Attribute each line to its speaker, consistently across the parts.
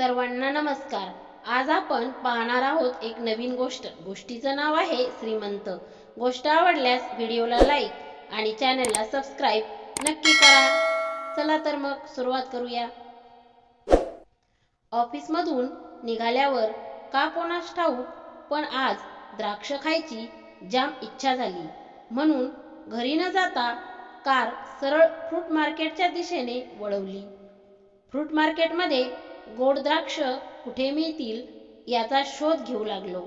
Speaker 1: सर्वांना नमस्कार. आज आपण पाहणार आहोत एक नवीन गोष्ट. गोष्टीचं नाव आहे श्रीमंत. गोष्ट आवडल्यास व्हिडिओला लाईक आणि चॅनलला सबस्क्राईब नक्की करा. चला तर मग सुरुवात करूया. ऑफिसमधून निघाल्यावर का कोणास ठाऊक पण आज द्राक्ष खायची जाम इच्छा झाली. म्हणून घरी न जाता कार सरळ फ्रूट मार्केटच्या दिशेने वळवली. फ्रूट मार्केटमध्ये गोड द्राक्ष कुठे मिळतील याचा शोध घेऊ लागलो.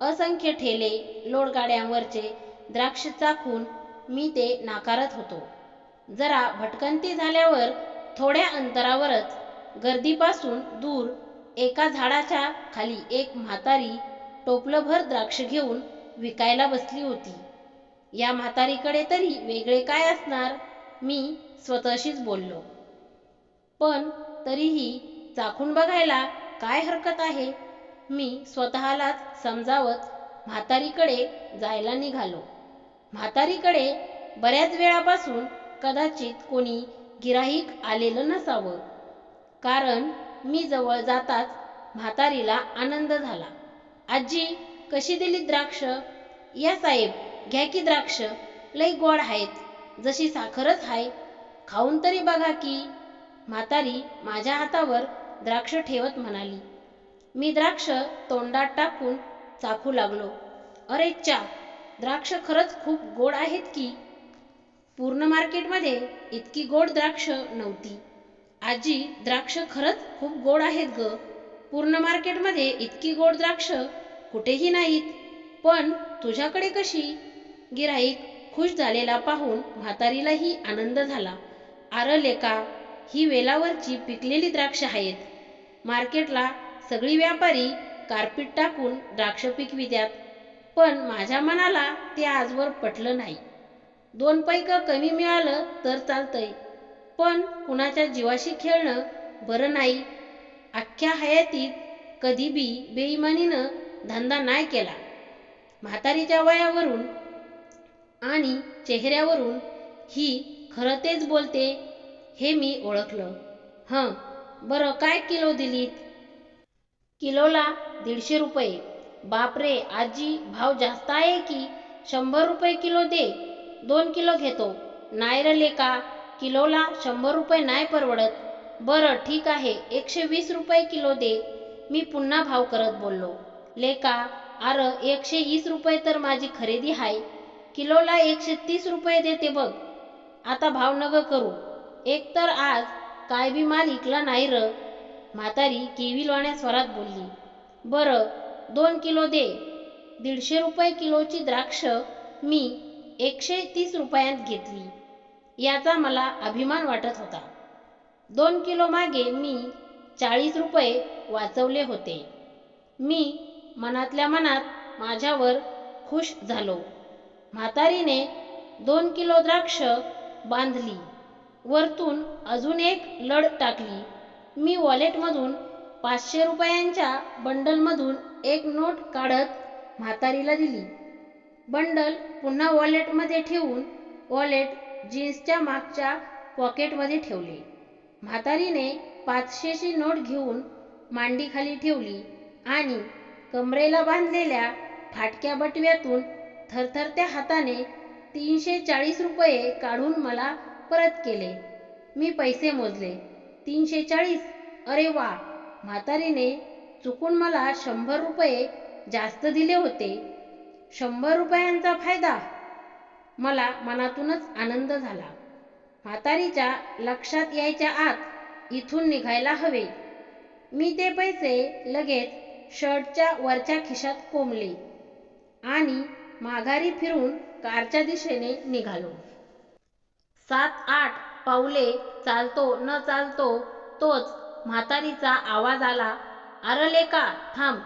Speaker 1: असंख्य ठेले लोडगाड्यांवरचे द्राक्ष चाखून मी ते नाकारत होतो. जरा भटकंती झाल्यावर थोड्या अंतरावरच गर्दीपासून दूर एका झाडाच्या खाली एक म्हातारी टोपलंभर द्राक्ष घेऊन विकायला बसली होती. या म्हातारीकडे तरी वेगळे काय असणार? मी स्वतःशीच बोललो. पण तरीही चाखून बघायला काय हरकत आहे? मी स्वतःलाच समजावत म्हातारीकडे जायला निघालो. म्हातारीकडे बऱ्याच वेळापासून कदाचित कोणी गिराहीक आलेलं नसावं. कारण मी जवळ जाताच म्हातारीला आनंद झाला. आजी कशी दिली द्राक्ष? या साहेब घ्या की द्राक्ष. लई गोड आहेत. जशी साखरच आहे खाऊन तरी बघा की. म्हातारी माझ्या हातावर द्राक्ष ठेवत म्हणाली. मी द्राक्ष तोंडात टाकून चाखू लागलो. अरे चा द्राक्ष खरंच खूप गोड आहेत की? पूर्ण मार्केटमध्ये इतकी गोड द्राक्ष नव्हती. आजी द्राक्ष खरंच खूप गोड आहेत ग. पूर्ण मार्केटमध्ये इतकी गोड द्राक्ष कुठेही नाहीत. पण तुझ्याकडे कशी? गिराईक खुश झालेला पाहून म्हातारीलाही आनंद झाला. आरलेका ही वेलावरची पिकलेली द्राक्ष आहेत. मार्केटला सगळी व्यापारी कार्पीट टाकून द्राक्ष पिकवित्यात पण माझ्या मनाला ते आजवर पटलं नाही. दोन पैक कमी मिळालं तर चालतंय पण कुणाच्या जीवाशी खेळणं बरं नाही. अख्ख्या हयातीत कधी बी बेईमानीनं धंदा नाही केला. म्हातारीच्या वयावरून आणि चेहऱ्यावरून ही खरं तेच बोलते हे मी ओळखलं. हं बरं काय किलो दिलीत? किलोला दीडशे रुपये. बापरे आजी भाव जास्त आहे की? शंभर रुपये किलो दे. दोन किलो घेतो. नाही रले लेका किलोला शंभर रुपये नाही परवडत. बरं ठीक आहे एकशे वीस रुपये किलो दे. मी पुन्हा भाव करत बोललो. लेका आर एकशे वीस रुपये तर माझी खरेदी आहे किलोला एकशे तीस रुपये देते बघ. आता भाव नग करू. एक तर आज काय बी माल इकला नाही र. म्हातारी केविलवाण्या स्वरात बोलली बरं दोन किलो दे. दीडशे रुपये किलोची द्राक्ष मी एकशे तीस रुपयांत घेतली. याचा मला अभिमान वाटत होता. दोन किलो मागे मी चाळीस रुपये वाचवले होते. मी मनातल्या मनात माझ्यावर खुश झालो. म्हातारीने दोन किलो द्राक्ष बांधली. वरतून अजून एक लढ टाकली. मी वॉलेटमधून पाचशे रुपयांच्या बंडलमधून एक नोट काढत म्हातारीला दिली. बंडल पुन्हा वॉलेटमध्ये ठेवून वॉलेट जीन्सच्या मागच्या पॉकेटमध्ये ठेवले. म्हातारीने पाचशेची नोट घेऊन मांडीखाली ठेवली आणि कमरेला बांधलेल्या फाटक्या बटव्यातून थरथरत्या हाताने तीनशे चाळीस रुपये काढून मला परत केले. मी पैसे मोजले. तीनशे चाळीस. अरे वा! म्हातारीने चुकून मला शंभर रुपये जास्त दिले होते. शंभर रुपयांचा फायदा? मला मनातूनच आनंद झाला. म्हातारीच्या लक्षात यायच्या आत इथून निघायला हवे. मी ते पैसे लगेच शर्टच्या वरच्या खिशात कोंबले आणि माघारी फिरून कारच्या दिशेने निघालो. सात आठ पावले चालतो न चालतो तोच म्हातारीचा आवाज आला. अरे लेका थांब.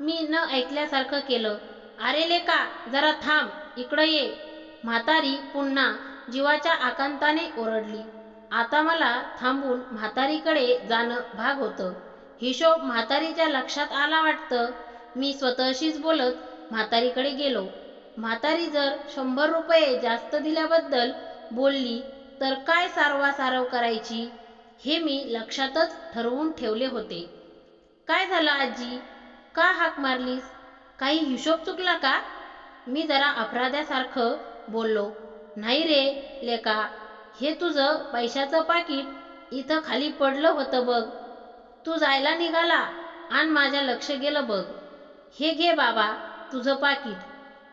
Speaker 1: मी न ऐकल्यासारखं केलं. अरे लेका जरा थांब. इकडं ये. म्हातारी पुन्हा जीवाच्या आकांताने ओरडली. आता मला थांबून म्हातारीकडे जाणं भाग होतं. हिशोब म्हातारीच्या लक्षात आला वाटतं. मी स्वतःशीच बोलत म्हातारीकडे गेलो. म्हातारी जर शंभर रुपये जास्त दिल्याबद्दल बोलली तर काय सारवासारव करायची? हे मी लक्षातच ठरवून ठेवले होते. काय झालं आजी? का हाक मारलीस? काही हिशोब चुकला का? मी जरा अपराध्यासारखं बोललो नाही रे लेका हे तुझं पैशाचं पाकिट इथं खाली पडलं होतं बघ. तू जायला निघाला आणि माझ्या लक्ष गेलं बघ. हे घे बाबा तुझं पाकिट.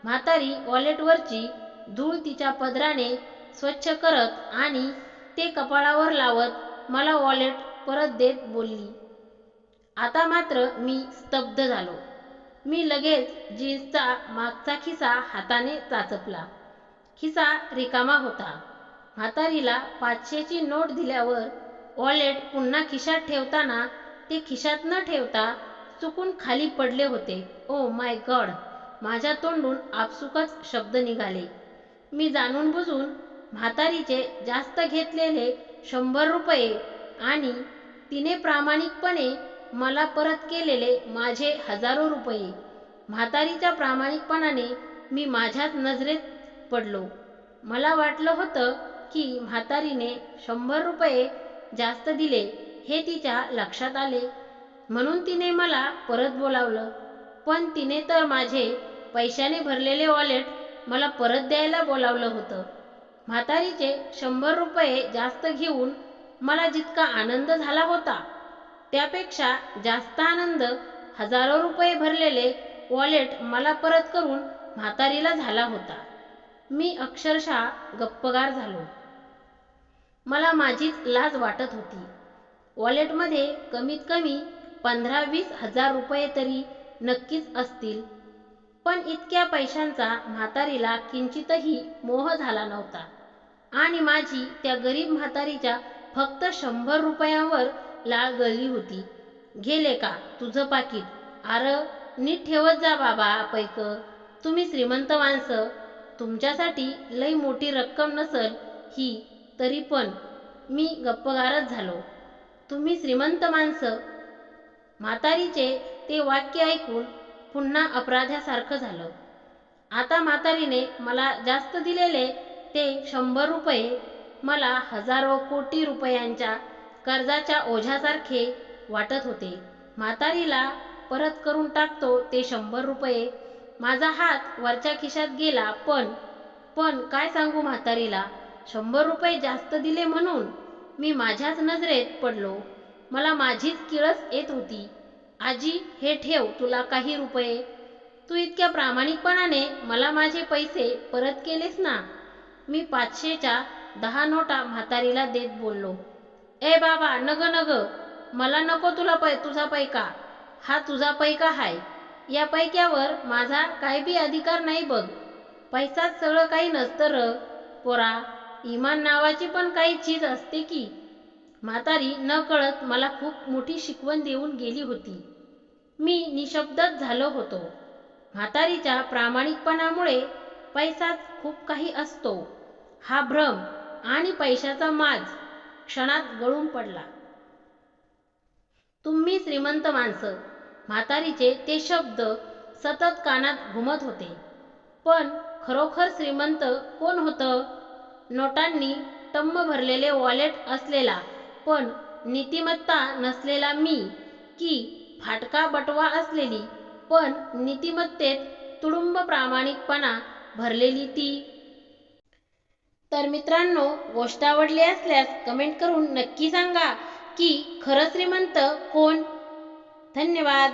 Speaker 1: म्हातारी वॉलेटवरची धूळ तिच्या पदराने स्वच्छ करत आणि ते कपाळावर लावत मला वॉलेट परत देत बोलली. आता मात्र मी स्तब्ध झालो. मी लगेच जीन्सचा मागचा खिसा हाताने चाचपला. खिसा रिकामा होता. म्हातारीला पाचशेची नोट दिल्यावर वॉलेट पुन्हा खिशात ठेवताना ते खिशात न ठेवता चुकून खाली पडले होते. ओ माय गॉड माझ्या तोंडून आपसुकच शब्द निघाले. मी जाणून बुजून म्हातारीचे जास्त घेतलेले शंभर रुपये आणि तिने प्रामाणिकपणे मला परत केलेले माझे हजारो रुपये. म्हातारीच्या प्रामाणिकपणाने मी माझ्याच नजरेत पडलो. मला वाटलं होतं की म्हातारीने शंभर रुपये जास्त दिले हे तिच्या लक्षात आले. म्हणून तिने मला परत बोलावलं. पण तिने तर माझे पैशाने भरलेले वॉलेट मला परत द्यायला बोलावलं होतं. म्हातारीचे शंभर रुपये जास्त घेऊन मला जितका आनंद झाला होता त्यापेक्षा जास्त आनंद हजारो रुपये भरलेले वॉलेट मला परत करून म्हातारीला झाला होता. मी अक्षरशः गप्पगार झालो. मला माझीच लाज वाटत होती. वॉलेटमध्ये कमीत कमी पंधरा वीस हजार रुपये तरी नक्कीच असतील पण इतक्या पैशांचा म्हातारीला किंचितही मोह झाला नव्हता. आणि माझी त्या गरीब म्हातारीच्या फक्त शंभर रुपयांवर लाळ गळली होती. गेले का तुझं पाकिट? आर नीट ठेवत जा बाबा पैक. तुम्ही श्रीमंत माणसं. तुमच्यासाठी लई मोठी रक्कम नसल ही तरी पण मी गप्पगारच झालो. तुम्ही श्रीमंत माणसं. म्हातारीचे ते वाक्य ऐकून पुन्हा अपराध्यासारखं झालं. आता म्हातारीने मला जास्त दिलेले ते शंभर रुपये मला हजारो कोटी रुपयांच्या कर्जाच्या ओझ्यासारखे वाटत होते. म्हातारीला परत करून टाकतो ते शंभर रुपये. माझा हात वरच्या खिशात गेला पण पण काय सांगू म्हातारीला? शंभर रुपये जास्त दिले म्हणून मी माझ्याच नजरेत पडलो. मला माझीच किळस येत होती. आजी हे ठेव तुला काही रुपये. तू इतक्या प्रामाणिकपणाने मला माझे पैसे परत केलेस ना? मी पाचशेच्या दहा नोटा म्हातारीला देत बोललो. ए बाबा नग नग. मला नको तुला पै तुझा पैका. हा तुझा पैका हाय. या पैक्यावर माझा काही बी अधिकार नाही बघ. पैसाच सगळं काही नसतं र पोरा. इमान नावाची पण काही चीज असते की. म्हातारी न कळत मला खूप मोठी शिकवण देऊन गेली होती. मी निशब्दच झालो होतो. म्हातारीच्या प्रामाणिकपणामुळे पैसाच खूप काही असतो. हा भ्रम आणि पैशाचा माज क्षणात गळून पडला. तुम्ही श्रीमंत माणसं म्हातारीचे ते शब्द सतत कानात घुमत होते. पण खरोखर श्रीमंत कोण होतं? नोटांनी टम्म भरलेले वॉलेट असलेला पण नीतिमत्ता नसलेला मी की फाटका बटवा असलेली पण नीतिमत्तेत तुडुंब प्रामाणिकपणा भरलेली ती तर मित्रांनो गोष्ट आवडली असल्यास कमेंट करून नक्की सांगा की खरं श्रीमंत कोण? धन्यवाद.